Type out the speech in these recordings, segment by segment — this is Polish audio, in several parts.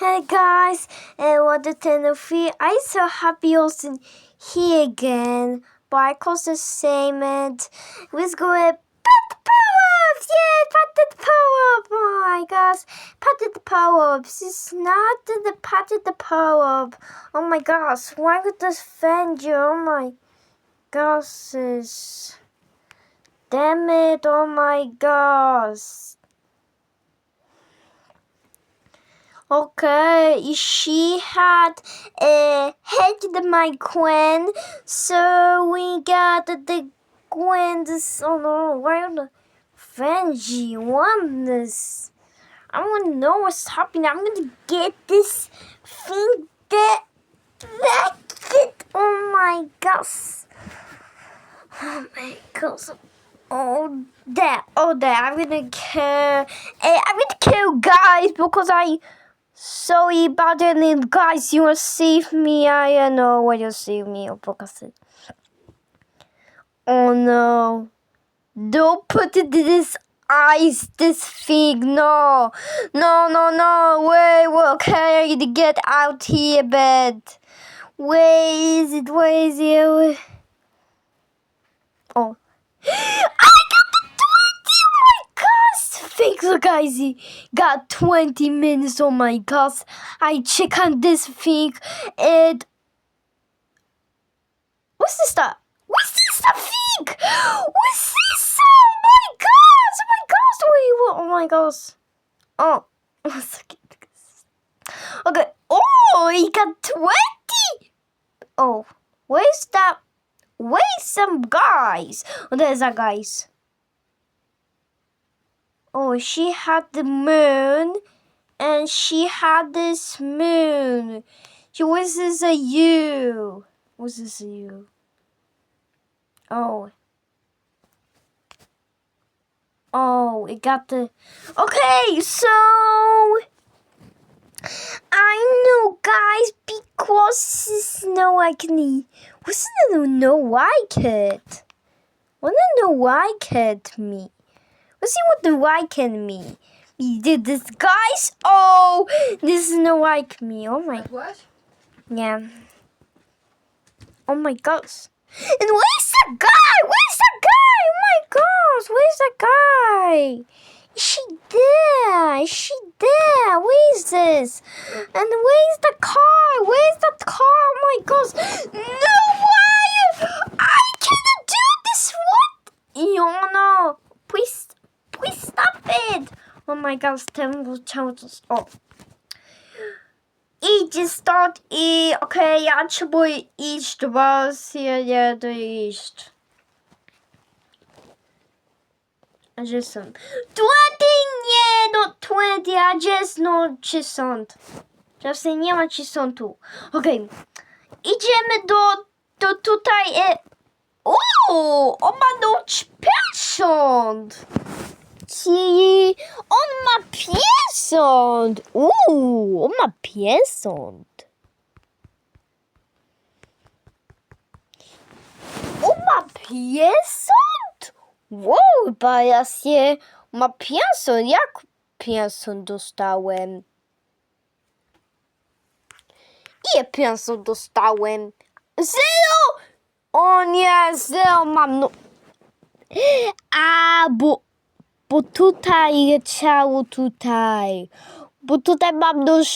Hey guys, and what the ten free? I'm so happy also here again. But I cost the same and let's go at pat the power ups! Yeah, the power! Oh my gosh, pat the power ups. It's not the power up. Oh my gosh, why would this offend you? Oh my gosh, damn it! Oh my gosh. Okay, she had a eh, head my Gwen, so we got the Gwen's. Are the Frenzy won this? I want to know what's happening. I'm gonna get this thing that it. Oh my gosh. Oh my gosh. Oh, that. Oh, that. I'm gonna kill. I'm gonna kill guys because I. Sorry about it, guys. You save me. I don't know why you save me. Oh. Oh no. Don't put it in this ice, this thing. No. No, no, no. Wait, well, okay, I to get out here, but. Where is it? Where is it? Where- Oh. gosh! Thanks, guys. He got 20 minutes. Oh my gosh. I check on this thing and. What's this stuff? What's this stuff thing? What's this? Oh my gosh! Oh my gosh! Wait, what? Oh my gosh. Oh. Okay. Oh, he got 20! Oh, where's that? Where's some guys? Oh, there's that guys. Oh, she had the moon, and she had this moon. She was this a U. Was this a U? Oh. Oh, it got the. Okay, so. I know, guys, because it's no like me. What's the no like it? What the no like it me? Let's see what the like can mean. Did this, guys. Oh, this is no like me. Oh my, What? yeah. Oh my gosh. And where's the guy? Where's the guy? Oh my gosh, where's the guy? Is she there? Is she there? Where is this? And where's the car? Where's the car? Oh my gosh. Mm. Majka z temu chciał coś. O. Idzie stąd i okej, okay, ja trzeba iść, bo się nie dojść. Gdzie są? Twenty nie, no twenty, a gdzie jest no czy sąd? Czasem nie ma czy są tu. Okej, okay. idziemy do, do tutaj. E... Uuu, on ma no ci. On ma piesąt! Uuu, on ma piesąt. On ma piesąt? Wow, bajas się. Ma piesąt. Jak piesąt dostałem? i piesąt dostałem? Zero! O nie, zero mam. No. A, bo bo tutaj leciało tutaj. Bo tutaj mam nóż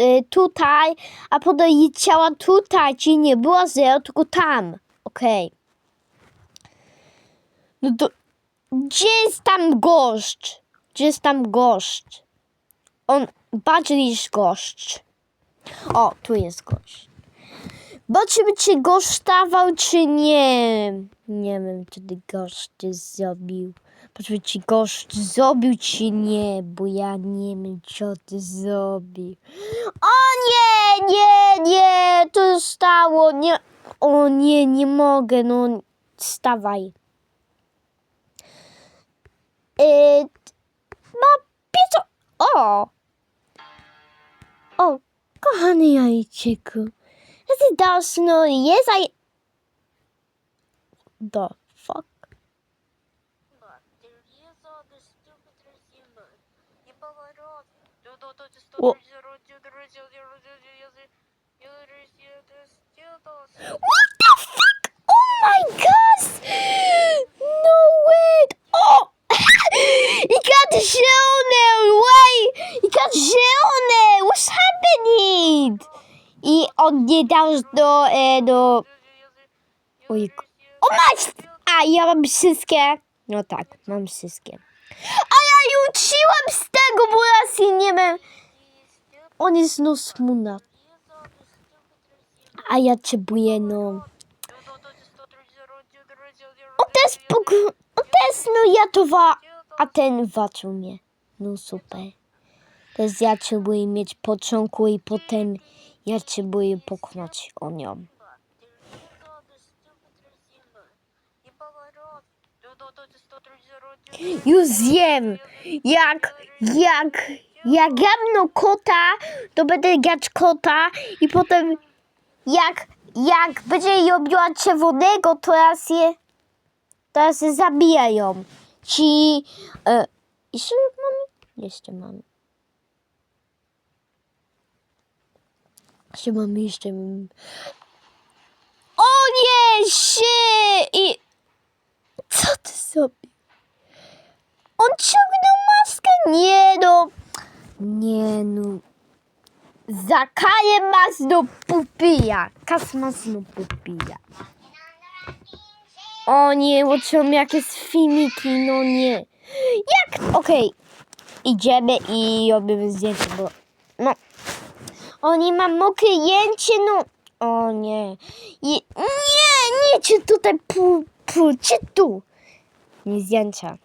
y, tutaj, a potem leciała tutaj, czyli nie było zero, tylko tam. Okej. No to gdzie jest tam gość? Gdzie jest tam gość? On bardziej niż gość. O, tu jest gość. Zobaczymy, czy gość stawał, czy nie. Nie wiem, czy ty gość zrobił. Patrzmy, czy gość zrobił, czy nie, bo ja nie wiem, co ty zrobił. O nie, nie, nie, to stało, nie. O nie, nie mogę, no stawaj. Yy, ma pieco. O! O, kochany jajczyku. Jesteś dalszy, no jest, a... The fuck? What? The fuck? Oh my gosh! No way! Oh! he got shell there! Why? He got shell there! What's happening? He, oh yeah, that was the, uh, the... Oh my. Ah, masz! A ja mam wszystkie. No tak, mam wszystkie. O! Uczyłam z tego, bo ja się nie wiem. On jest no. A ja cię boję, no. On też też, no ja to wa... A ten waczył mnie. No super. Też ja cię boję mieć początku i potem ja cię boję pokonać o nią. Już wiem, jak, jak, jak gamno kota, to będę grać kota i potem jak, jak będzie jej obiła czerwonego, to ja się, to ja się zabijają. Ci, e, jeszcze mam, jeszcze mam. Jeszcze mam, jeszcze mam. O nie, się i... Co ty sobie? On ciągnął maskę? Nie no. Nie no. Zakaje mas do pupija. Kas mas do pupija. O nie, uczyłam jakieś filmiki, no nie. Jak? Okej. Idziemy i robimy zdjęcie, bo... No. O nie, mam mokre jęcie, no. O nie. Je, nie, nie, czy tutaj pu, czy tu. Nie zdjęcia.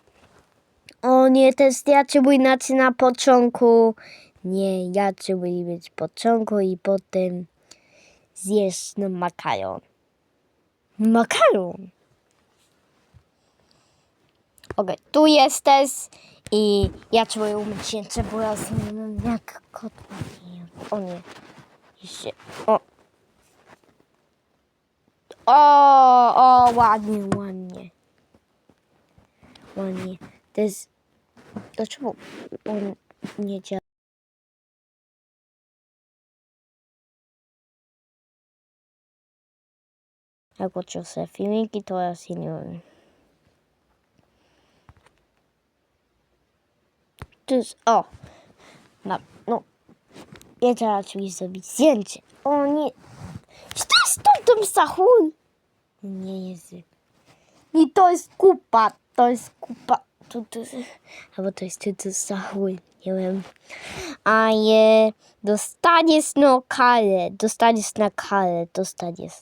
O nie, to jest ja inaczej na początku. Nie, ja cię być początku i potem zjesz no makaron. Makaron. Okej, tu jesteś i ja cię umyć jęczę, bo ja zmieniam jak kot. O nie. O. O, o, ładnie, ładnie. Ładnie. To jest... Dlaczego on nie działa? Jak patrzę sobie filmiki, to ja się nie wiem. To jest... O! No, no. Ja teraz zrobić zdjęcie. O nie. Jest tu tam Sahul? Nie jest. I to jest kupa. To jest kupa. Tu, tu, albo to jest tu, tu Sahul. Nie wiem. A je dostaniesz na karę. Dostaniesz na karę. Dostaniesz.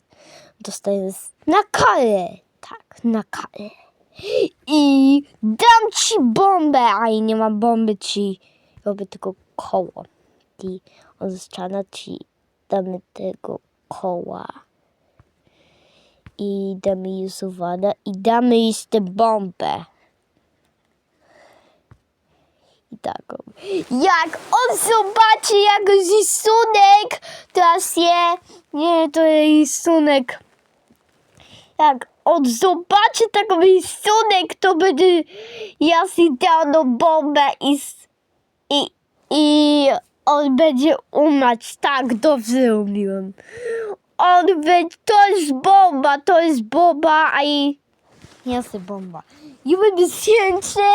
Dostaniesz na karę. Tak, na karę. I dam ci bombę. A nie ma bomby ci. Robię tylko koło. I odstrana ci damy tego koła. I damy jej suwana. I damy jej tę bombę. I taką. Jak on zobaczy jak rysunek, teraz je, nie, to jest rysunek. Jak on zobaczy taką rysunek, to będzie ja si dano bombę i, i, i on będzie umać. Tak, dobrze robiłem. On będzie, to jest bomba, to jest bomba, a i jest bomba. I będę zdjęcie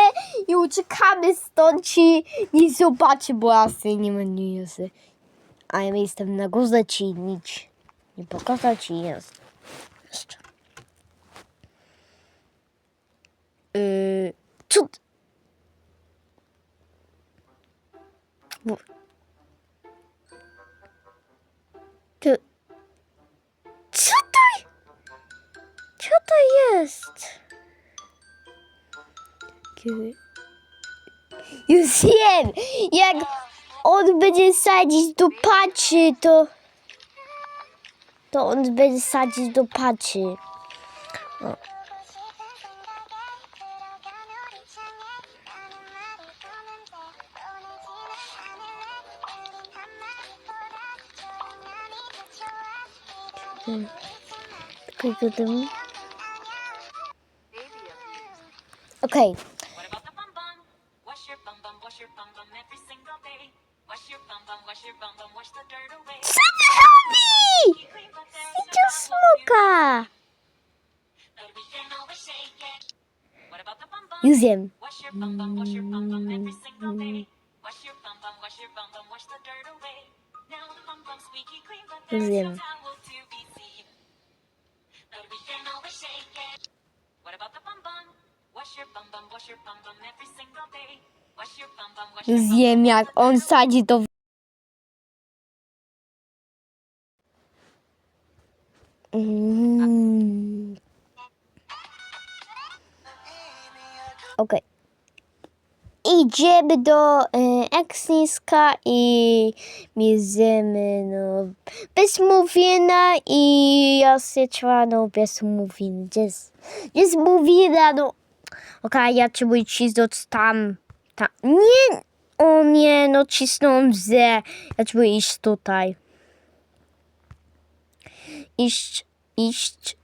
i uciekamy stąd i nie zobaczy, bo ja się nie będę jest. A ja jestem na górze ci nic nie pokazać i jest. Jeszcze. Yy, co? t- Kie- Już wiem! Jak on będzie sadzić do paczy, to... To on będzie sadzić hmm. do paczy. O. Tylko tym... Okej. What about the bum bum? Wash your bum bum, wash your bum bum every single day. Wash your bum bum, wash your bum bum, wash the dirt away. Co ty robi? Idzie smoka. Już wiem. Już wiem. Jak on sadzi to. Mm. Okej. Idziemy do y, Eksiska i bierzemy no bez mówienia i ja się no bez mówienia. Jest, jest mówienia no. Okej, ja trzeba cisnąć tam, tam. Nie, o nie, no cisnąłem Z. Ja trzeba iść tutaj. Iść, iść.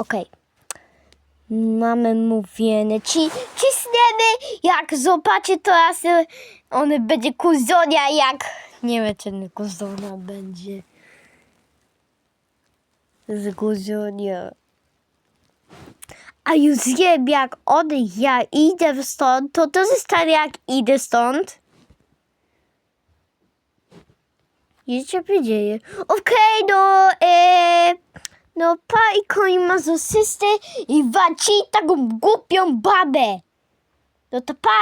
Okej. Mamy mówienie. Ci, cisniemy. Jak zobaczy teraz, y, on będzie kuzonia jak... Nie wiem, czy kuzonia będzie. Z kuzonia. A już wiem, jak on, ja idę stąd, to to zostanie jak idę stąd. Co się dzieje? Okej, no, e, no pa i koń ma zasysty i waci taką głupią babę. No to pa!